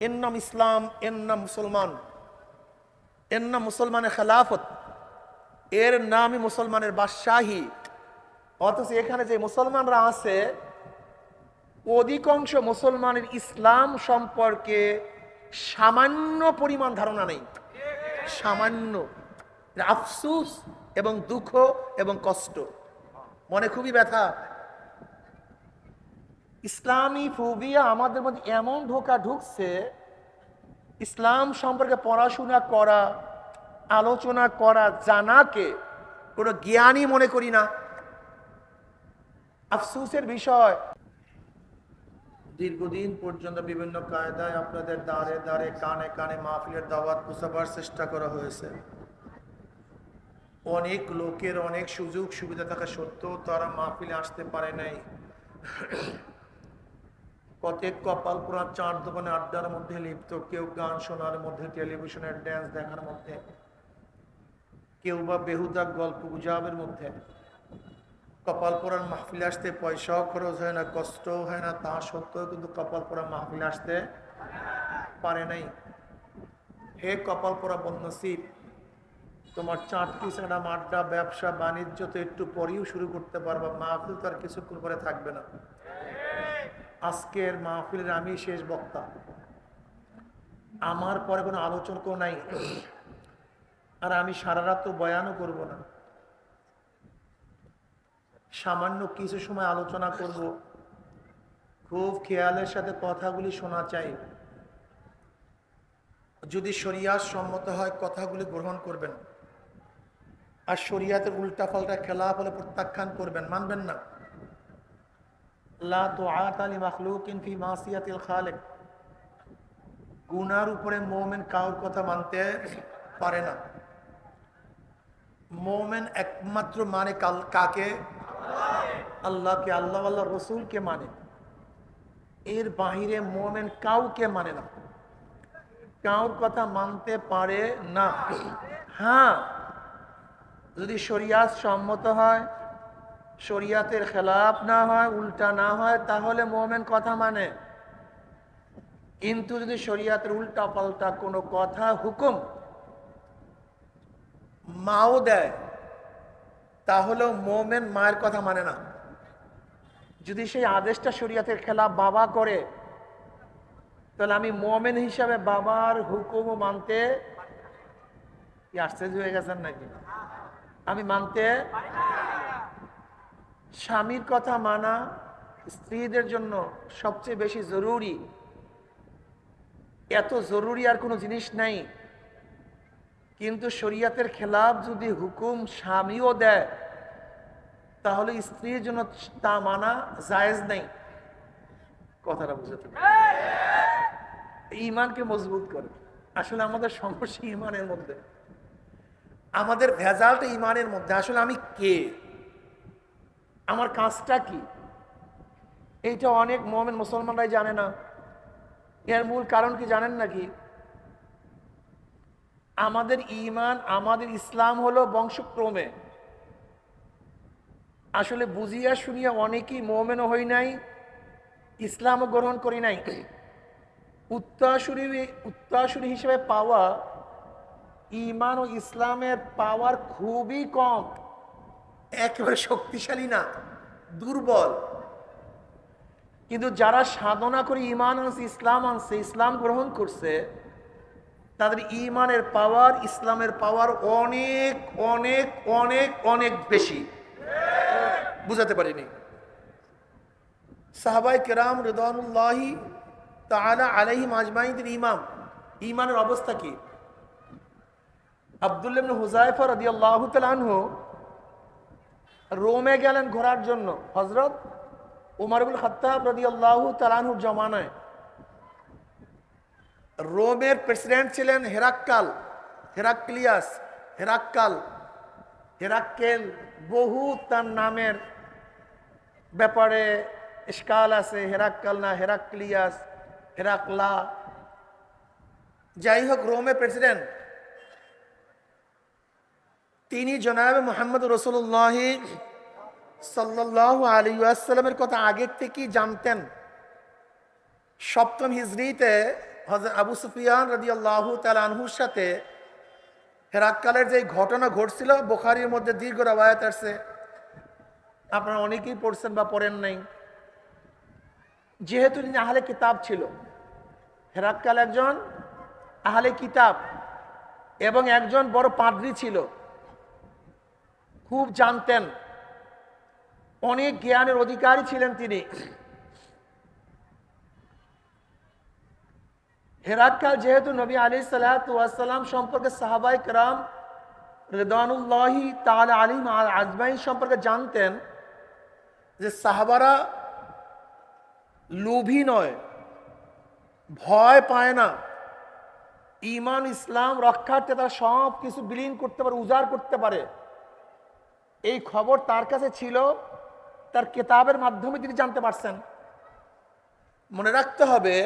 এর নাম ইসলাম এর নাম মুসলমান। এর নাম মুসলমানের খেলাফত। এর নামই মুসলমানের বাদশাহী। অথচ এখানে যে মুসলমানরা আছে, অধিকাংশ মুসলমানের ইসলাম সম্পর্কে সামান্য পরিমাণ ধারণা নেই। সামান্য। আফসুস এবং দুঃখ এবং কষ্ট। মনে খুবই ব্যথা। ইসলামী ফুবিয়া আমাদের মধ্যে এমন ঢোকা ঢুকছে, ইসলাম সম্পর্কে পড়াশোনা করা, আলোচনা করা, জানাকে কোনো জ্ঞানই মনে করি না। আফসুসের বিষয়। দীর্ঘদিন পর্যন্ত বিভিন্ন কায়দায় আপনাদের দ্বারে দ্বারে, কানে কানে মাহফিলের দাওয়াত পৌঁছাবার চেষ্টা করা হয়েছে। অনেক লোকের অনেক সুযোগ সুবিধা থাকা সত্ত্বেও তারা মাহফিলে আসতে পারে নাই। কতক কপাল পুরা চার দোকানে আড্ডার মধ্যে লিপ্ত, কেউ গান শোনার মধ্যে, টেলিভিশনের ড্যান্স দেখার মধ্যে, কেউ বা বেহুদা গল্প গুজাবের মধ্যে। কপাল পোড়ার মাহফিলে আসতে পয়সাও খরচ হয় না, কষ্টও হয় না, তা সত্ত্বেও কিন্তু কপাল পোড়া মাহফিলে আসতে পারে নাই। হে কপাল পোড়া বদনসিব, তোমার চারটি ছাড়া আড্ডা, ব্যবসা, বাণিজ্য তো একটু পরেও শুরু করতে পারবা, মাহফিল তো আর কিছুক্ষণ পরে থাকবে না। আজকের মাহফিলের আমি শেষ বক্তা। আমার পরে কোনো আলোচনা কেউ নাই। আর আমি সারা রাত তো বয়ানও করব না। সামান্য কিছু সময় আলোচনা করব। খুব খেয়ালের সাথে কথাগুলি শোনা চাই। যদি শরিয়াত সম্মত হয় কথাগুলি গ্রহণ করবেন। আর শরিয়াতের উল্টা পাল্টা খেলা হলে প্রত্যাখ্যান করবেন। মানবেন না। গুনার উপরে মোমেন কাউর কথা মানতে পারে না। মোমেন একমাত্র মানে কাকে? আল্লাহকে, আল্লাহ আল্লাহ রসুলকে মানে। এর বাহিরে মোমেন কাউকে মানে না। কাউর কথা মানতে পারে না। হ্যাঁ যদি শরিয়াত সম্মত হয় শরিয়াতের খেলাফ না হয়, উল্টা না হয়, তাহলে মোমেন কথা মানে? কিন্তু যদি শরিয়াতের উল্টা পাল্টা কোনো কথা, হুকুম মাও দেয়, তাহলেও মোমেন মায়ের কথা মানে না। যদি সেই আদেশটা শরিয়াতের খেলাফ বাবা করে, তাহলে আমি মোমেন হিসাবে বাবার হুকুমও মানতে আশ্চর্য হয়ে গেছেন নাকি? আমি মানতে স্বামীর কথা মানা স্ত্রীদের জন্য সবচেয়ে বেশি জরুরি। এত জরুরি আর কোনো জিনিস নাই। কিন্তু শরিয়াতের খেলাফ যদি হুকুম স্বামীও দেয়, তাহলে স্ত্রীর জন্য তা মানা জায়েজ নেই। কথাটা বুঝতে ইমানকে মজবুত করে। আসলে আমাদের সমস্যা ইমানের মধ্যে। আমাদের ভেজালটা ইমানের মধ্যে। আসলে আমি কে? আমার কাজটা কি? এইটা অনেক মোহামেন মুসলমানরাই জানে না। এর মূল কারণ কি জানেন নাকি? আমাদের ইমান আমাদের ইসলাম হলো বংশক্রমে। আসলে বুঝিয়া শুনিয়া অনেকেই মোমেনও হই নাই, ইসলামও গ্রহণ করি নাই। উত্তরাসুরি উত্তরাসুরি হিসেবে পাওয়া ইমান ও ইসলামের পাওয়ার খুবই কম। একেবারে শক্তিশালী না, দুর্বল। কিন্তু যারা সাধনা করে ইমান আনছে, ইসলাম আনছে, ইসলাম গ্রহণ করছে, তাদের ইমানের পাওয়ার, ইসলামের পাওয়ার অনেক অনেক অনেক অনেক বেশি। বুঝাতে পারিনি। সাহাবাই কেরাম রিদানুল্লাহি তাআলা আলাইহিম আজমাইনের ইমাম। ইমানের অবস্থা কি? আব্দুল্লাহ হুজাইফা রাদিয়াল্লাহু তাআলা আনহু রোমে গেলেন ঘোরার জন্য। হজরত উমারুল খত্তাব রদি আল্লাহ তালানহুর জমানায়। রোমের প্রেসিডেন্ট ছিলেন হেরাক্কাল, হেরাক্লিয়াস, হেরাক্কাল, হেরাক্কেল বহু তার নামের ব্যাপারে স্কাল আছে, হেরাক্কাল না, হেরাক্লিয়াস, হেরাকলা। যাই হোক রোমের প্রেসিডেন্ট তিনি জনাব মোহাম্মদ রসুল্লাহ সাল্লাহ আলী আসসালামের কথা আগের থেকেই জানতেন। সপ্তম হিজড়িতে হজরত আবু সুফিয়ান রাজি আল্লাহ আনহুর সাথে হেরাক্কালের যে ঘটনা ঘটছিল, বোখারির মধ্যে দীর্ঘ রাবায়াত আসছে আপনারা অনেকেই পড়ছেন বা পড়েন নাই। যেহেতু তিনি আহলে কিতাব ছিল হেরাক্কাল একজন আহলে কিতাব এবং একজন বড় পাদ্রি ছিল। খুব জানতেন। অনেক জ্ঞানের অধিকারী ছিলেন তিনি। হেরাক্কাল যেহেতু নবী আলী সাল্লাম সম্পর্কে সাহাবাই কারাম রেদানুল্লাহি তাহলে আলিম আজমাইন সম্পর্কে জানতেন যে সাহাবারা লোভী নয়, ভয় পায় না। ইমান ইসলাম, রক্ষার্থে তারা সব কিছু বিলীন করতে পারে, উজাড় করতে পারে। এই খবর তার কাছে ছিল, তার কেতাবের মাধ্যমে তিনি জানতে পারছেন। মনে রাখতে হবে,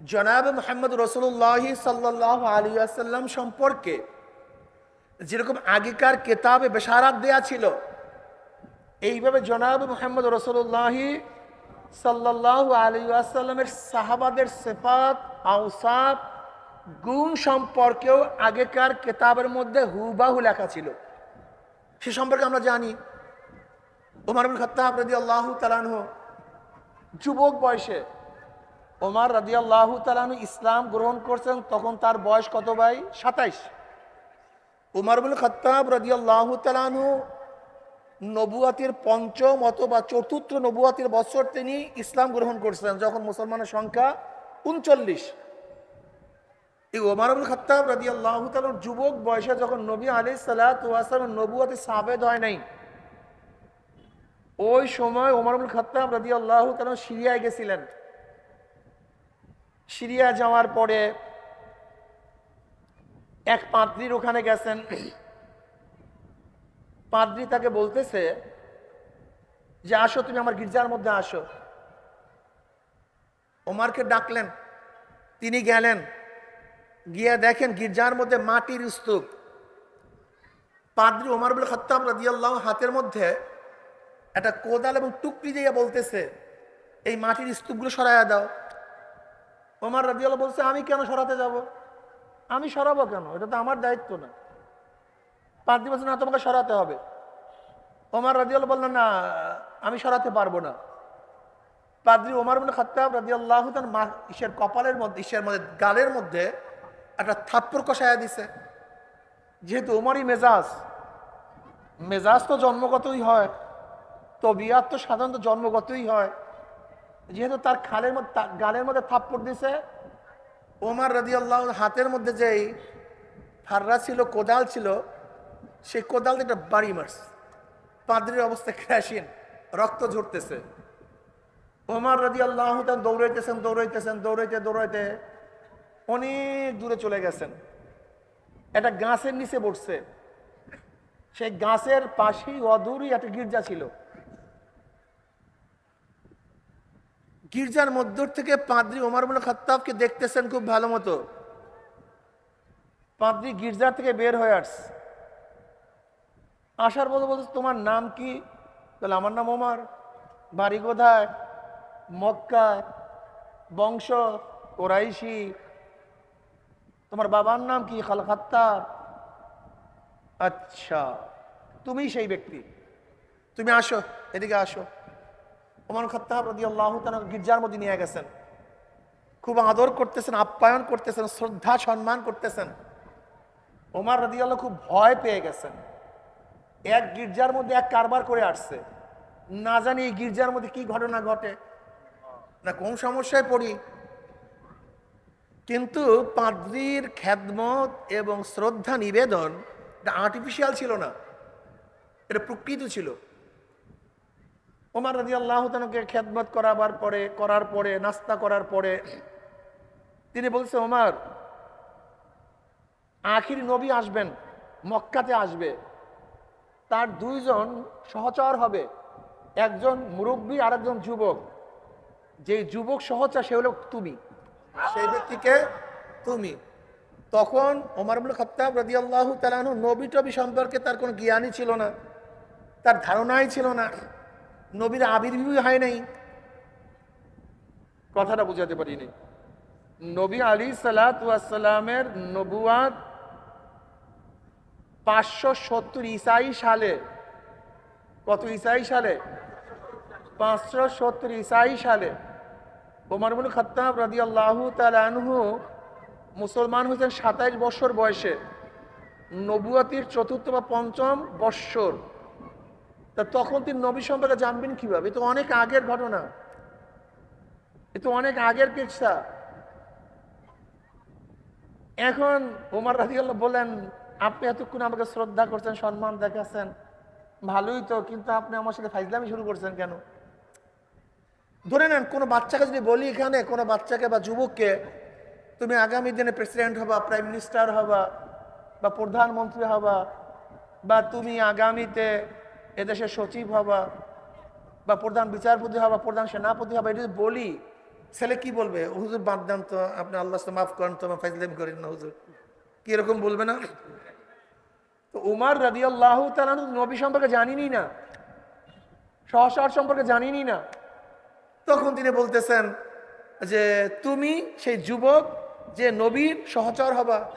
জনাব মোহাম্মদ রসুল্লাহ সাল্লাহ আলী আসাল্লাম সম্পর্কে যেরকম আগেকার কেতাবে বেসারাত দেয়া ছিল, এইভাবে জনাব মোহাম্মদ রসুল্লাহি সাল্লাহ আলী আসাল্লামের সাহাবাদের সেফাত আউসাফ গুণ সম্পর্কেও আগেকার কেতাবের মধ্যে হুবাহু লেখা ছিল। সে সম্পর্কে আমরা জানি। ওমর আবুল খত্তাব রাজি আল্লাহ তালানহ যুবক বয়সে ওমর রাজি আল্লাহ তালানহ ইসলাম গ্রহণ করছেন তখন তার বয়স কত ভাই? সাতাইশ। উমর আবুল খত্তাব রাজি আল্লাহ তালানহ নবুয়াতির পঞ্চম অথবা চতুর্থ নবুয়াতির বছর তিনি ইসলাম গ্রহণ করছেন, যখন মুসলমানের সংখ্যা উনচল্লিশ। এই ওমর আবুল খত্তাব রাজি আল্লাহ যুবক বয়সে যখন নবী আলি সাল্লাম নবুয়াতে সাবেদ হয় নাই, ওই সময় ওমর আবুল খত্তাব রাজি আল্লাহ সিরিয়ায় গেছিলেন। সিরিয়া যাওয়ার পরে এক পাত্রীর ওখানে গেছেন। পাদ্রি তাকে বলতেছে যে, আসো, তুমি আমার গির্জার মধ্যে আসো। ওমারকে ডাকলেন, তিনি গেলেন। গিয়ে দেখেন গির্জার মধ্যে মাটির স্তূপ। পাদ্রি ওমার বলে খত্তাম রাজিয়াল্লাহ হাতের মধ্যে একটা কোদাল এবং টুকরি দিয়ে বলতেছে, এই মাটির স্তূপগুলো সরাইয়া দাও। ওমার রাজিয়াল্লাহ বলছে, আমি কেন সরাতে যাব? আমি সরাবো কেন? এটা তো আমার দায়িত্ব না। পাদ্রি বলছে, না, তোমাকে সরাতে হবে। ওমার রাজিয়াল বললেন, না, আমি সরাতে পারব না। পাদ্রি ওমার খাত্তাব রাজিয়াল্লাহ তার মা ঈশ্বর কপালের মধ্যে ঈশ্বরের মধ্যে গালের মধ্যে একটা থাপ্পর কষায়া দিছে। যেহেতু ওমারই মেজাজ মেজাজ তো জন্মগতই হয়, তবিয়াত তো সাধারণত জন্মগতই হয়। যেহেতু তার খালের মধ্যে গালের মধ্যে থাপ্পড় দিছে ওমার রাজিয়াল্লাহ হাতের মধ্যে যেই ফাররা ছিল, কোদাল ছিল, সেই কোদাল একটা বাড়ি মারছে। পাদ্রির অবস্থা ক্রাসিন, রক্ত ঝরতেছে। ওমার রাজি আল্লাহ দৌড়াইতেছেন দৌড়াইতেছেন, দৌড়াইতে দৌড়াইতে অনেক দূরে চলে গেছেন। একটা গাছের নিচে বসছে। সেই গাছের পাশেই অদূরই একটা গির্জা ছিল। গির্জার মধ্য থেকে পাদ্রি ওমর বলে খত্তাবকে দেখতেছেন খুব ভালো মতো। পাদ্রি গির্জার থেকে বের হয়ে আসছে। আসার মতো বলছে তোমার নাম কি? তাহলে আমার নাম ওমার। বাড়ি কোথায়? মক্কা। বংশ? কোরাইশি। তোমার বাবার নাম কি? খালখাত্তার আচ্ছা তুমি সেই ব্যক্তি। তুমি আসো, এদিকে আসো। ওমান খত্তাব রদি আল্লাহ গির্জার মধ্যে নিয়ে গেছেন। খুব আদর করতেছেন, আপ্যায়ন করতেছেন, শ্রদ্ধা, সম্মান করতেছেন। ওমার রদি আল্লাহ খুব ভয় পেয়ে গেছেন। এক গির্জার মধ্যে এক কারবার করে আসছে। না জানি এই গির্জার মধ্যে কি ঘটনা ঘটে, না কোন সমস্যায় পড়ি। কিন্তু পাদ্রির খ্যাদমত এবং শ্রদ্ধা নিবেদন এটা আর্টিফিশিয়াল ছিল না। এটা প্রকৃত ছিল। ওমার রাজি আল্লাহকে খেদমত করাবার পরে, করার পরে, নাস্তা করার পরে তিনি বলছে ওমার আখির নবী আসবেন, মক্কাতে আসবে। তার দুইজন সহচর হবে। একজন মুরব্বী আর একজন যুবক। যে যুবক সহচর সে হলো তুমি। সেই ব্যক্তিকে তুমি। তখন ওমর আবুল খত্তাব রাজি আল্লাহ তালানু নবী টবি সম্পর্কে তার কোনো জ্ঞানই ছিল না। তার ধারণাই ছিল না। নবীর আবির্ভাবই হয় নাই। কথাটা বুঝাতে পারিনি। নবী আলী সালাতামের নবুয়াদ পাঁচশো সত্তর ইসাই সালে। কত ইসাই সালে? পাঁচশো সত্তর ইসাই সালে। ওমরবুল খত্তাব রাদি আল্লাহ তালহু মুসলমান হয়েছেন সাতাইশ বছর বয়সে। নবুয়াতির চতুর্থ বা পঞ্চম বৎসর। তা তখন তিনি নবী সম্পর্কে জানবেন কীভাবে? তো অনেক আগের ঘটনা। এ তো অনেক আগের কিচ্ছা এখন ওমর রাজিউল্লাহ বলেন আপনি এতক্ষণ আমাকে শ্রদ্ধা করছেন, সম্মান দেখাচ্ছেন। ভালোই তো, কিন্তু আপনি আমার সাথে ফাইজলামি শুরু করছেন কেন? ধরে নেন, কোনো বাচ্চাকে যদি বলি এখানে, কোনো বাচ্চাকে বা যুবককে, তুমি আগামী দিনে প্রেসিডেন্ট হবা প্রাইম মিনিস্টার হবা, বা প্রধানমন্ত্রী হবা, বা তুমি আগামীতে এদেশের সচিব হবা, বা প্রধান বিচারপতি হবা, প্রধান সেনাপতি হবা, এটা যদি বলি, ছেলে কি বলবে? হুজুর, বাদ দেন তো, আপনি আল্লাহ মাফ করেন তো, আমার ফাইজলামি করেন না, হুজুর। কি এরকম বলবে না? তো উমার রাজি আল্লাহ নবী সম্পর্কে জানিনি না? সহসার সম্পর্কে জানিনি না? তখন তিনি বলতেছেন যে, তুমি সেই যুবক যে নবীর সহচর হবা।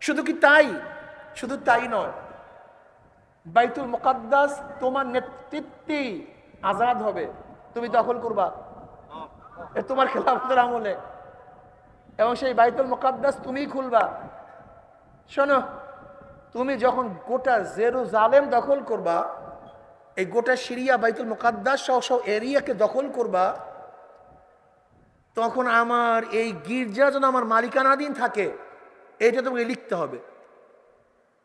শুধু কি তাই? শুধু তাই নয়। বাইতুল মোকাদ্দাস তোমার নেতৃত্বেই আজাদ হবে। তুমি দখল করবা। তোমার খেলাফতের আমলে। এবং সেই বাইতুল মোকাদ্দাস তুমিই খুলবা। শোনো, তুমি যখন গোটা জেরু জালেম দখল করবা এই গোটা সিরিয়া, বাইতুল মোকাদ্দাস সহ সব এরিয়াকে দখল করবা, তখন আমার এই গির্জা যেন আমার মালিকানাধীন থাকে। এটা তোমাকে লিখতে হবে।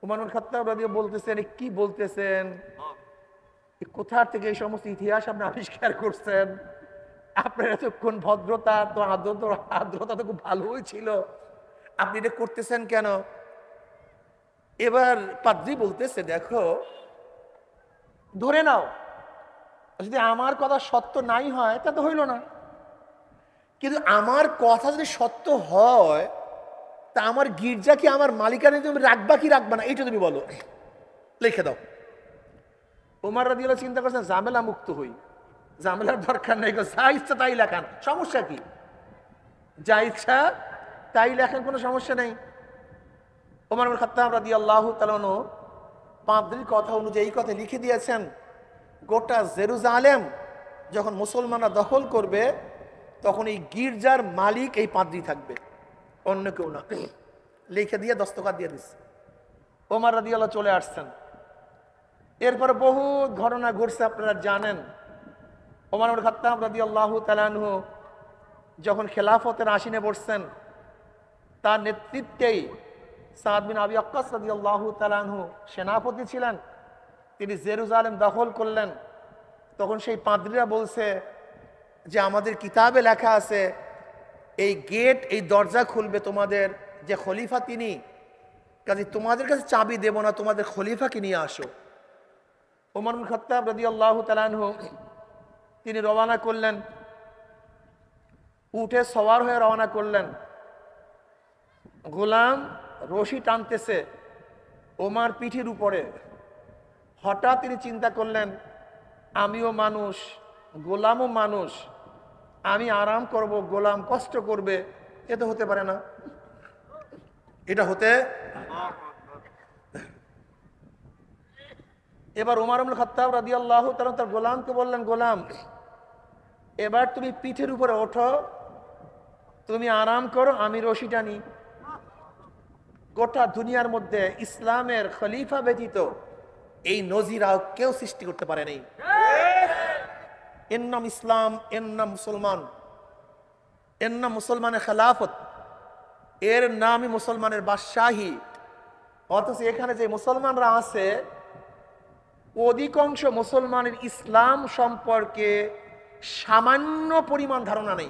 উমানুল খাত্তাব রাদিও বলতেছেন কি বলতেছেন? কোথার থেকে এই সমস্ত ইতিহাস আপনি আবিষ্কার করছেন? আপনার এতক্ষণ ভদ্রতা তো আদ্রতা আদ্রতা তো খুব ভালোই ছিল। আপনি এটা করতেছেন কেন? এবার পাদ্রি বলতেছে, দেখো ধরে নাও। যদি আমার কথা সত্য নাই হয়, তা তো হইল না। কিন্তু আমার কথা যদি সত্য হয়, তা আমার গির্জা কি আমার মালিকানা তুমি রাখবা কি রাখবা না? এইটা তুমি বলো। লিখে দাও। ওমার রাদিয়াল্লাহ চিন্তা করছেন, ঝামেলা মুক্ত হই। ঝামেলার দরকার নেই যা ইচ্ছা তাই লেখান। সমস্যা কি? যা ইচ্ছা তাই লেখান কোনো সমস্যা নেই। ওমর খাত্তাব আল্লাহ তালানো পাদ্রির কথা অনুযায়ী কথা লিখে দিয়েছেন, গোটা জেরুজালেম যখন মুসলমানরা দখল করবে, তখন এই গির্জার মালিক এই পাদ্রি থাকবে, অন্য কেউ না। লিখে দিয়ে দস্তকাত দিয়ে দিচ্ছে। ওমর রাদি আল্লাহ চলে আসছেন। এরপরে বহু ঘটনা ঘটছে, আপনারা জানেন। ওমর খাত্তাব রাদি আল্লাহ তালানহু যখন খেলাফতের আসিনে বসছেন, তার নেতৃত্বেই সাদ বিন আবি আক্কাস রাজি আল্লাহ তালানহু সেনাপতি ছিলেন। তিনি জেরুজালেম দখল করলেন। তখন সেই পাদ্রীরা বলছে যে, আমাদের কিতাবে লেখা আছে, এই গেট, এই দরজা খুলবে তোমাদের যে খলিফা তিনি। কাজে তোমাদের কাছে চাবি দেব না, তোমাদের খলিফাকে নিয়ে আসো। ওমর খত্তাব রাজি আল্লাহ তালানহু তিনি রওনা করলেন। উঠে সওয়ার হয়ে রওনা করলেন। গোলাম রশি টানতেছে ওমার পিঠের উপরে। হঠাৎ তিনি চিন্তা করলেন, আমিও মানুষ, গোলামও মানুষ, আমি আরাম করব, গোলাম কষ্ট করবে, এ তো হতে পারে না। এটা হতে এবার উমার খত্তাব রাদি আল্লাহ তার গোলামকে বললেন, গোলাম, এবার তুমি পিঠের উপরে ওঠো, তুমি আরাম করো, আমি রশি টানি। গোটা দুনিয়ার মধ্যে ইসলামের খলিফা ব্যতীত এই নজিরাও কেউ সৃষ্টি করতে পারে নাই। এর নাম ইসলাম, এর নাম মুসলমান, এর নাম মুসলমানের খেলাফত, এর নামই মুসলমানের বাদশাহী। অথচ এখানে যে মুসলমানরা আছে, অধিকাংশ মুসলমানের ইসলাম সম্পর্কে সামান্য পরিমাণ ধারণা নেই।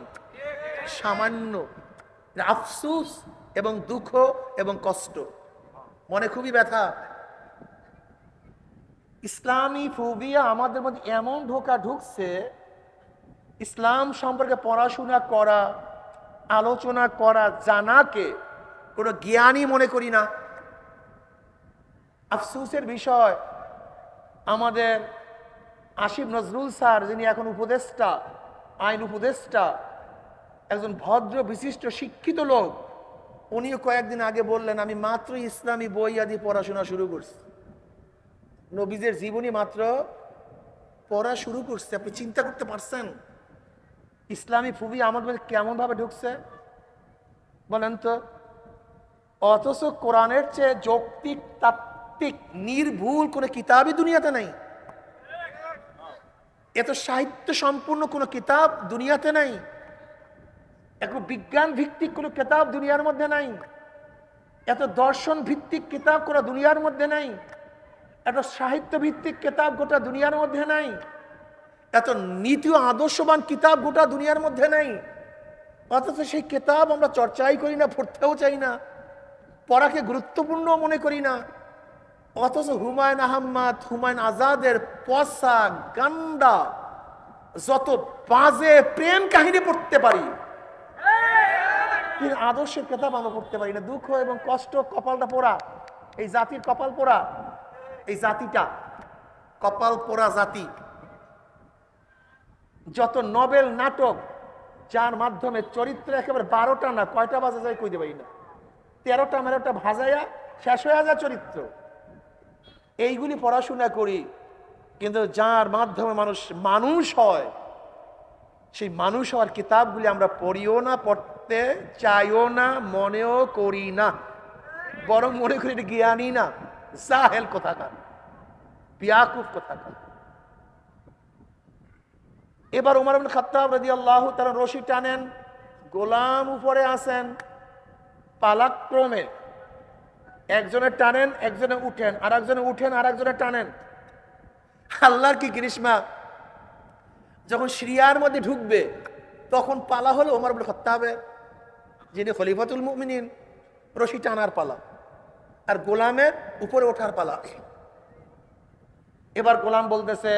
সামান্য। আফসুস এবং দুঃখ এবং কষ্ট। মনে খুবই ব্যথা। ইসলামী ফুবিয়া আমাদের মধ্যে এমন ঢোকা ঢুকছে, ইসলাম সম্পর্কে পড়াশোনা করা, আলোচনা করা, জানাকে কোনো জ্ঞানই মনে করি না। আফসুসের বিষয়, আমাদের আসিফ নজরুল স্যার যিনি এখন উপদেষ্টা, আইন উপদেষ্টা একজন ভদ্র, বিশিষ্ট, শিক্ষিত লোক। উনিও কয়েকদিন আগে বললেন, আমি মাত্র ইসলামী বই আদি পড়াশোনা শুরু করছি। নবীজের জীবনী মাত্র পড়া শুরু করছে। আপনি চিন্তা করতে পারছেন? ইসলামী ফুবি আমার মধ্যে কেমন ভাবে ঢুকছে? বলেন তো, অথচ কোরআনের চেয়ে যৌক্তিক, তাত্ত্বিক, নির্ভুল কোনো কিতাবই দুনিয়াতে নাই। এত সাহিত্য সম্পূর্ণ কোনো কিতাব দুনিয়াতে নাই। এখন বিজ্ঞান ভিত্তিক কোনো কেতাব দুনিয়ার মধ্যে নাই। এত দর্শন ভিত্তিক কিতাব কোনো দুনিয়ার মধ্যে নাই। এত সাহিত্য ভিত্তিক কিতাব গোটা দুনিয়ার মধ্যে নাই। এত নীতি ও আদর্শবান কিতাব গোটা দুনিয়ার মধ্যে নাই। অথচ সেই কিতাব আমরা চর্চাই করি না, পড়তেও চাই না, পড়াকে গুরুত্বপূর্ণ মনে করি না। অথচ হুমায়ুন আহম্মদ, হুমায়ুন আজাদের পসা, গান্ডা, যত বাজে প্রেম কাহিনী পড়তে পারি কিন্তু আদর্শের কিতাব আমরা পড়তে পারি না। দুঃখ এবং কষ্ট কপালটা পোড়া। এই জাতির কপাল পোড়া। এই জাতিটা কপাল পোড়া জাতি। যত নবেল নাটক, যার মাধ্যমে চরিত্র একেবারে বারোটা না, কয়টা বাজা যায় কইতে পারি না। তেরোটা, মেরোটা ভাজাইয়া শেষ হয়ে যায় চরিত্র। এইগুলি পড়াশোনা করি, কিন্তু যার মাধ্যমে মানুষ মানুষ হয় সেই মানুষ হওয়ার কিতাবগুলি আমরা পড়িও না, পড়তে চাইও না, মনেও করি না। বরং মনে করি এটা জ্ঞানী না। সাহেল কোথাকার? বিয়াকুব কোথাকার? এবার উমর আব্দুল খাত্তাব রাজি আল্লাহ তারা রশি টানেন, গোলাম উপরে আসেন, পালাক্রমে। একজনে টানেন, একজনে উঠেন আর একজনে উঠেন আর একজনে টানেন। আল্লাহর কি গ্রীষ্মা সিরিয়ার মধ্যে ঢুকবে, তখন পালা হলো ওমর আব্দুল খত্তাবের যিনি খলিফাতুল মুমিনিন, রশি টানার পালা আর গোলামের উপরে ওঠার পালা। এবার গোলাম বলতেছে